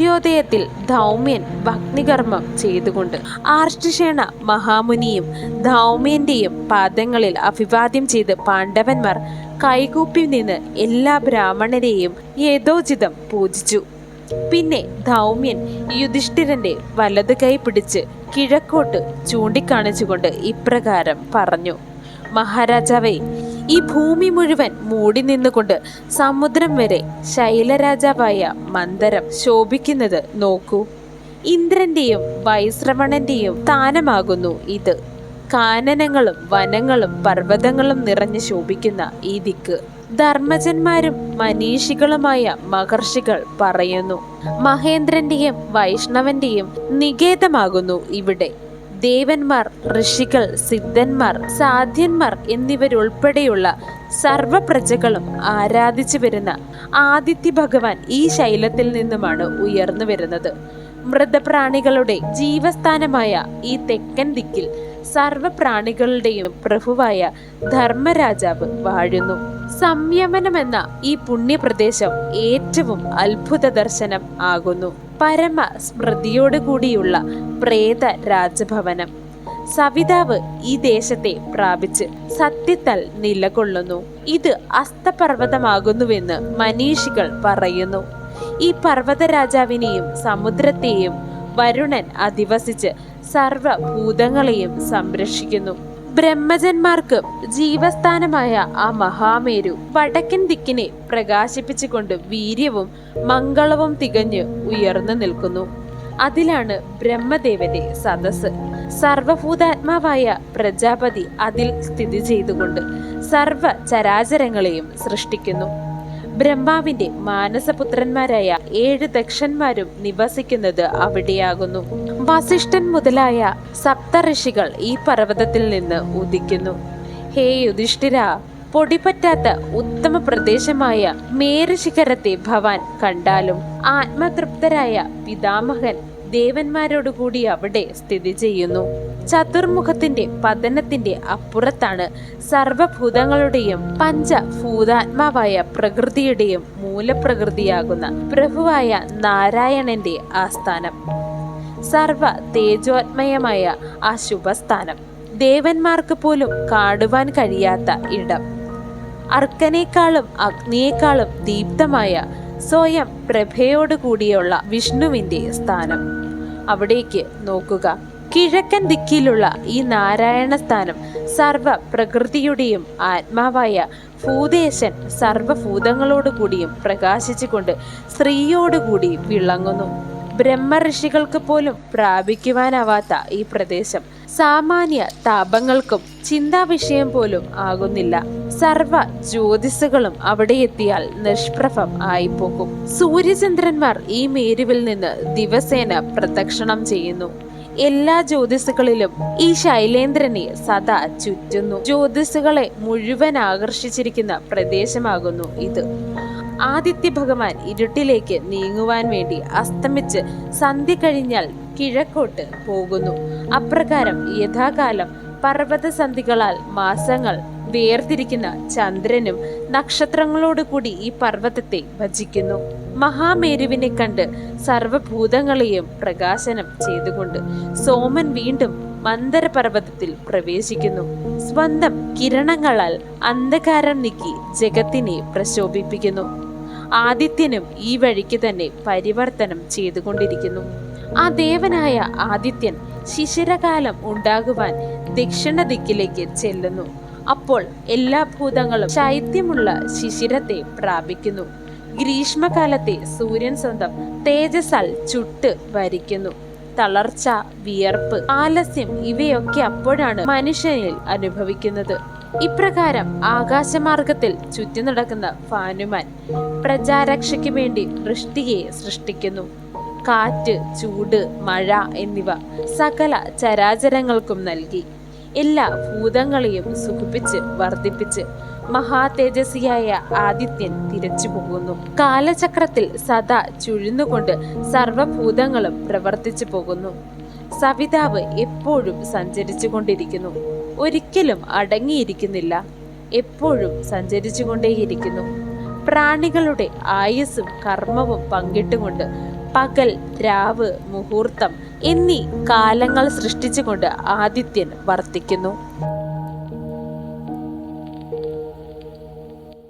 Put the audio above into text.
സൂര്യോദയത്തിൽ ധൗമ്യൻ ഭഗ്നികർമ്മം ചെയ്തുകൊണ്ട് ആർഷ്ടിഷേണ മഹാമുനിയും ധൗമ്യന്റെയും പാദങ്ങളിൽ അഭിവാദ്യം ചെയ്ത് പാണ്ഡവന്മാർ കൈകൂപ്പി നിന്ന് എല്ലാ ബ്രാഹ്മണരെയും യഥോചിതം പൂജിച്ചു. പിന്നെ ധൗമ്യൻ യുധിഷ്ഠിരന്റെ വലത് കൈ പിടിച്ച് കിഴക്കോട്ട് ചൂണ്ടിക്കാണിച്ചുകൊണ്ട് ഇപ്രകാരം പറഞ്ഞു. മഹാരാജാവേ ഈ ഭൂമി മുഴുവൻ മൂടി നിന്നുകൊണ്ട് സമുദ്രം വരെ ശൈലരാജാവായ മന്ദരം ശോഭിക്കുന്നത് നോക്കൂ. ഇന്ദ്രന്റെയും വൈശ്രവണന്റെയും സ്ഥാനമാകുന്നു ഇത്. കാനനങ്ങളും വനങ്ങളും പർവതങ്ങളും നിറഞ്ഞു ശോഭിക്കുന്ന ഈ ദിക്ക്. ധർമ്മജന്മാരും മനീഷികളുമായ മഹർഷികൾ പറയുന്നു മഹേന്ദ്രന്റെയും വൈഷ്ണവന്റെയും നികേതമാകുന്നു ഇവിടെ. ദേവന്മാർ ഋഷികൾ സിദ്ധന്മാർ സാധ്യന്മാർ എന്നിവരുൾപ്പെടെയുള്ള സർവപ്രജകളും ആരാധിച്ചു വരുന്ന ആദിത്യ ഭഗവാൻ ഈ ശൈലത്തിൽ നിന്നുമാണ് ഉയർന്നു വരുന്നത്. മൃതപ്രാണികളുടെ ജീവസ്ഥാനമായ ഈ തെക്കൻ ദിക്കിൽ സർവപ്രാണികളുടെയും പ്രഭുവായ ധർമ്മരാജാവ് വാഴുന്നു. സംയമനമെന്ന ഈ പുണ്യപ്രദേശം ഏറ്റവും അത്ഭുത ദർശനം ആകുന്നു. പരമ സ്മൃതിയോടുകൂടിയുള്ള പ്രേത രാജഭവനം. സവിതാവ് ഈ ദേശത്തെ പ്രാപിച്ച് സത്യത്താൽ നിലകൊള്ളുന്നു. ഇത് അസ്തപർവതമാകുന്നുവെന്ന് മനീഷികൾ പറയുന്നു. ഈ പർവത രാജാവിനെയും സമുദ്രത്തെയും വരുണൻ അധിവസിച്ച് സർവഭൂതങ്ങളെയും സംരക്ഷിക്കുന്നു. ബ്രഹ്മജന്മാർക്ക് ജീവസ്ഥാനമായ ആ മഹാമേരു വടക്കൻ ദിക്കിനെ പ്രകാശിപ്പിച്ചുകൊണ്ട് വീര്യവും മംഗളവും തികഞ്ഞ് ഉയർന്നു നിൽക്കുന്നു. അതിലാണ് ബ്രഹ്മദേവന്റെ സദസ് സർവഭൂതാത്മാവായ പ്രജാപതി അതിൽ സ്ഥിതി ചെയ്തുകൊണ്ട് സർവ ചരാചരങ്ങളെയും സൃഷ്ടിക്കുന്നു. ബ്രഹ്മാവിന്റെ മാനസപുത്രന്മാരായ ഏഴ് ദക്ഷന്മാരും നിവസിക്കുന്നത് അവിടെയാകുന്നു. വസിഷ്ഠൻ മുതലായ സപ്തഋഷികൾ ഈ പർവതത്തിൽ നിന്ന് ഉദിക്കുന്നു. ഹേ യുധിഷ്ഠിര പൊടിപറ്റാത്ത ഉത്തമ പ്രദേശമായ മേരുശിഖരത്തെ ഭവാൻ കണ്ടാലും ആത്മതൃപ്തരായ പിതാമഹൻ ദേവന്മാരോടുകൂടി അവിടെ സ്ഥിതി ചെയ്യുന്നു. ചതുർമുഖത്തിന്റെ പതനത്തിന്റെ അപ്പുറത്താണ് സർവഭൂതങ്ങളുടെയും പഞ്ചഭൂതാത്മാവായ പ്രകൃതിയുടെയും മൂലപ്രകൃതിയാകുന്ന പ്രഭുവായ നാരായണന്റെ ആസ്ഥാനം. സർവ തേജോത്മയമായ ആ ശുഭസ്ഥാനം. ദേവന്മാർക്ക് പോലും കാണുവാൻ കഴിയാത്ത ഇടം. അർക്കനേക്കാളും അഗ്നിയേക്കാളും ദീപ്തമായ സ്വയം പ്രഭയോട് കൂടിയുള്ള വിഷ്ണുവിന്റെ സ്ഥാനം. അവിടേക്ക് നോക്കുക. കിഴക്കൻ ദിക്കിലുള്ള ഈ നാരായണ സ്ഥാനം സർവ പ്രകൃതിയുടെയും ആത്മാവായ ഭൂതേശൻ സർവഭൂതങ്ങളോടുകൂടിയും പ്രകാശിച്ചുകൊണ്ട് സ്ത്രീയോടുകൂടി വിളങ്ങുന്നു. ബ്രഹ്മഋഷികൾക്ക് പോലും പ്രാപിക്കുവാനാവാത്ത ഈ പ്രദേശം സാമാന്യ താപങ്ങൾക്കും ചിന്താവിഷയം പോലും ആകുന്നില്ല. സർവ ജ്യോതിസുകളും അവിടെ എത്തിയാൽ നിഷ്പ്രഭം ആയിപ്പോകും. സൂര്യചന്ദ്രന്മാർ ഈ മേരുവിൽ നിന്ന് ദിവസേന പ്രദക്ഷിണം ചെയ്യുന്നു. എല്ലാ ജ്യോതിസുകളിലും ഈ ശൈലേന്ദ്രനെ സദാ ചുറ്റുന്നു. ജ്യോതിസുകളെ മുഴുവൻ ആകർഷിച്ചിരിക്കുന്ന പ്രദേശമാകുന്നു ഇത്. ആദിത്യ ഭഗവാൻ ഇരുട്ടിലേക്ക് നീങ്ങുവാൻ വേണ്ടി അസ്തമിച്ച് സന്ധ്യ കഴിഞ്ഞാൽ കിഴക്കോട്ട് പോകുന്നു. അപ്രകാരം യഥാകാലം പർവതസന്ധികളാൽ മാസങ്ങൾ വേർതിരിക്കുന്ന ചന്ദ്രനും നക്ഷത്രങ്ങളോട് കൂടി ഈ പർവതത്തെ ഭജിക്കുന്നു. മഹാമേരുവിനെ കണ്ട് സർവഭൂതങ്ങളെയും പ്രകാശനം ചെയ്തുകൊണ്ട് സോമൻ വീണ്ടും മന്ദരപർവതത്തിൽ പ്രവേശിക്കുന്നു. സ്വന്തം കിരണങ്ങളാൽ അന്ധകാരം നീക്കി ജഗത്തിനെ പ്രശോഭിപ്പിക്കുന്നു. ആദിത്യനും ഈ വഴിക്ക് തന്നെ പരിവർത്തനം ചെയ്തുകൊണ്ടിരിക്കുന്നു. ആ ദേവനായ ആദിത്യൻ ശിശിരകാലം ഉണ്ടാകുവാൻ ദക്ഷിണ ദിക്കിലേക്ക് ചെല്ലുന്നു. അപ്പോൾ എല്ലാ ഭൂതങ്ങളും ശൈത്യമുള്ള ശിശിരത്തെ പ്രാപിക്കുന്നു. ഗ്രീഷ്മകാലത്തെ സൂര്യൻ സ്വന്തം തേജസാൽ ചുട്ട് വരിക്കുന്നു. തളർച്ച വിയർപ്പ് ആലസ്യം ഇവയൊക്കെ അപ്പോഴാണ് മനുഷ്യനിൽ അനുഭവിക്കുന്നത്. ഇപ്രകാരം ആകാശമാർഗത്തിൽ ചുറ്റി നടക്കുന്ന ഫാനുമാൻ പ്രജാരക്ഷയ്ക്ക് വേണ്ടി വൃഷ്ടിയെ സൃഷ്ടിക്കുന്നു. കാറ്റ് ചൂട് മഴ എന്നിവ സകല ചരാചരങ്ങൾക്കും നൽകി. എല്ലാ ഭൂതങ്ങളെയും സുഖിപ്പിച്ച് വർദ്ധിപ്പിച്ച് മഹാതേജസ്വിയായ ആദിത്യൻ തിരിച്ചു പോകുന്നു. കാലചക്രത്തിൽ സദാ ചുഴിന്നുകൊണ്ട് സർവഭൂതങ്ങളും പ്രവർത്തിച്ചു പോകുന്നു. സവിതാവ് എപ്പോഴും സഞ്ചരിച്ചു കൊണ്ടിരിക്കുന്നു ഒരിക്കലും അടങ്ങിയിരിക്കുന്നില്ല. എപ്പോഴും സഞ്ചരിച്ചു കൊണ്ടേയിരിക്കുന്നു പ്രാണികളുടെ ആയുസ്സും കർമ്മവും പങ്കിട്ടുകൊണ്ട് പകൽ രാവ് മുഹൂർത്തം എന്നീ കാലങ്ങൾ സൃഷ്ടിച്ചുകൊണ്ട് ആദിത്യൻ വർത്തിക്കുന്നു.